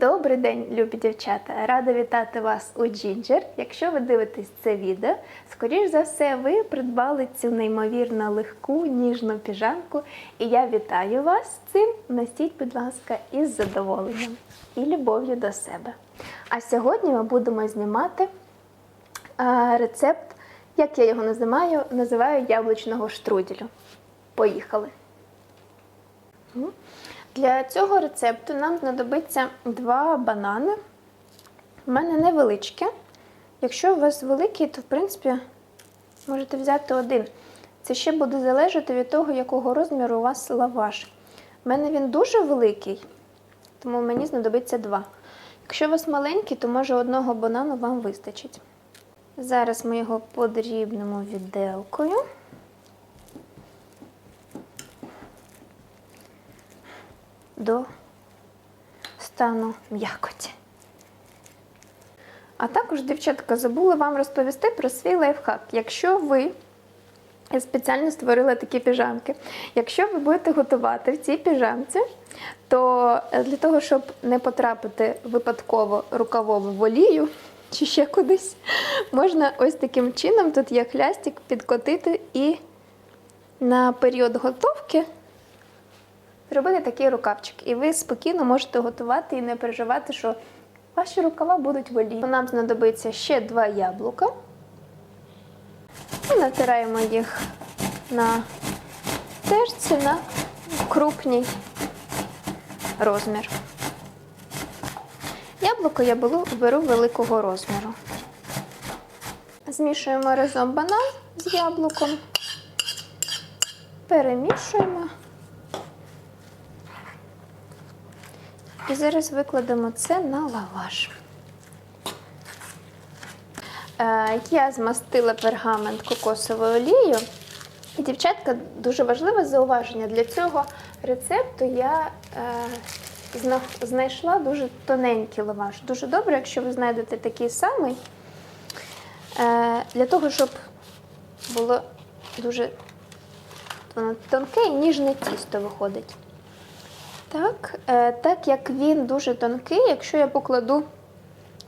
Добрий день, любі дівчата! Рада вітати вас у Ginger. Якщо ви дивитесь це відео, скоріш за все, ви придбали цю неймовірно легку, ніжну піжамку. І я вітаю вас з цим. Носіть, будь ласка, із задоволенням і любов'ю до себе. А сьогодні ми будемо знімати а, рецепт, як я його називаю, називаю яблучного штруделю. Поїхали! Для цього рецепту нам знадобиться два банани. У мене невеличкі. Якщо у вас великий, то в принципі можете взяти один. Це ще буде залежати від того, якого розміру у вас лаваш. У мене він дуже великий, тому мені знадобиться два. Якщо у вас маленький, то може одного банану вам вистачить. Зараз ми його подрібнемо відделкою. До стану м'якоті. А також, дівчатка, забула вам розповісти про свій лайфхак. Якщо ви я спеціально створила такі піжамки. Якщо ви будете готувати в цій піжамці, то для того, щоб не потрапити випадково рукавом в олію чи ще кудись, можна ось таким чином, тут є хлястик, підкотити і на період готовки зробити такий рукавчик. І ви спокійно можете готувати і не переживати, що ваші рукава будуть в олії. Нам знадобиться ще два яблука. І натираємо їх на терці на крупній розмір. Яблуко я беру великого розміру. Змішуємо разом банан з яблуком, перемішуємо. І зараз викладемо це на лаваш. Е, я змастила пергамент кокосовою олією. І, дівчатка, дуже важливе зауваження. Для цього рецепту я е, знайшла дуже тоненький лаваш. Дуже добре, якщо ви знайдете такий самий. Е, для того, щоб було дуже тонке і ніжне тісто виходить. Так, е, так як він дуже тонкий, якщо я покладу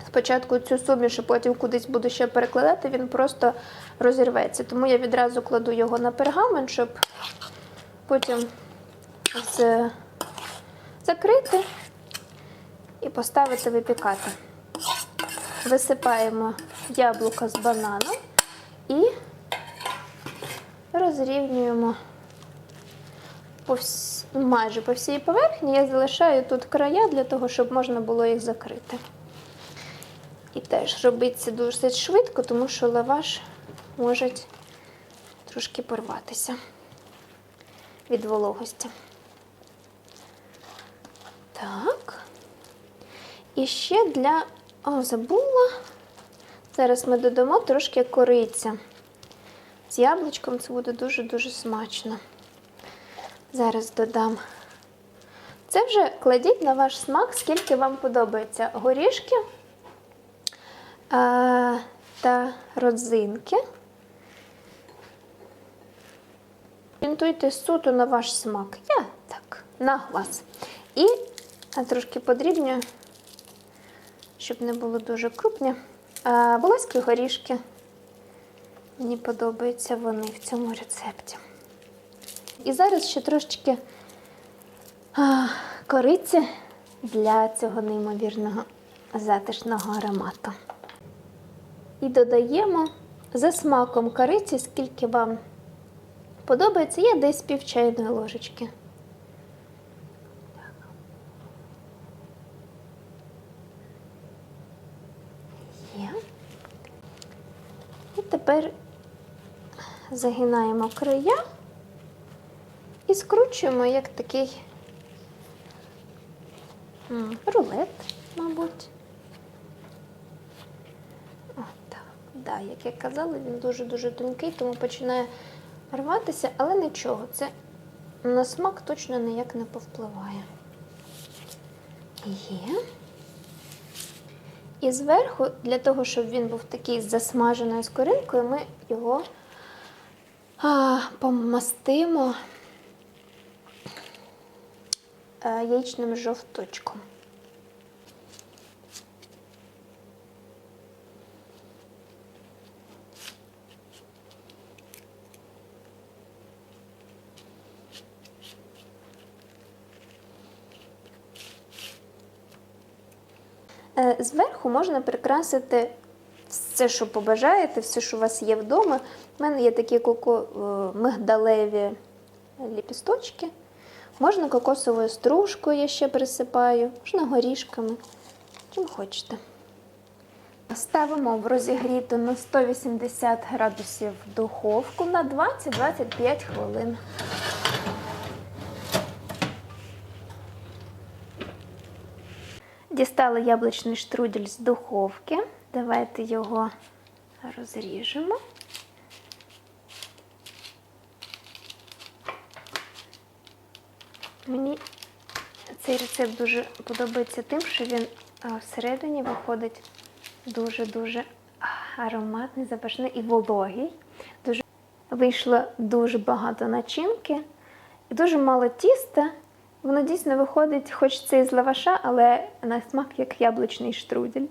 спочатку цю суміш, і потім кудись буду ще перекладати, він просто розірветься. Тому я відразу кладу його на пергамент, щоб потім з... закрити і поставити випікати. Висипаємо яблука з бананом і розрівнюємо по вс... майже по всій поверхні. Я залишаю тут края для того, щоб можна було їх закрити. І теж робити це досить швидко, тому що лаваш може трошки порватися від вологості. Так. І ще для... О, забула. Зараз ми додамо трошки кориця. З яблучком це буде дуже-дуже смачно. Зараз додам. Це вже кладіть на ваш смак, скільки вам подобається горішки а, та родзинки. Орієнтуйте суто на ваш смак. Я так, на глаз. І трошки подрібню, щоб не було дуже крупні. А, волоські горішки. Мені подобаються вони в цьому рецепті. І зараз ще трошечки кориці для цього неймовірного затишного аромату. І додаємо за смаком кориці, скільки вам подобається, є десь пів чайної ложечки. Є. І тепер загинаємо края. І скручуємо як такий рулет, мабуть. Да, як я казала, він дуже-дуже тонкий, тому починає рватися, але нічого, це на смак точно ніяк не повпливає. Є. І зверху, для того, щоб він був такий з засмаженою скоринкою, ми його а, помастимо Е, яєчним жовточком. Е, зверху можна прикрасити все, що побажаєте, все, що у вас є вдома. У мене є такі коко е, мигдалеві ліпісточки. Можна кокосовою стружкою я ще присипаю, можна горішками. Чим хочете. Ставимо в розігріту на 180 градусів духовку на 20-25 хвилин. Дістали яблучний штрудель з духовки. Давайте його розріжемо. Мені цей рецепт дуже подобається тим, що він всередині виходить дуже-дуже ароматний, запашний і вологий. Дуже... Вийшло дуже багато начинки і дуже мало тіста. Воно дійсно виходить, хоч це із лаваша, але на смак як яблучний штрудель.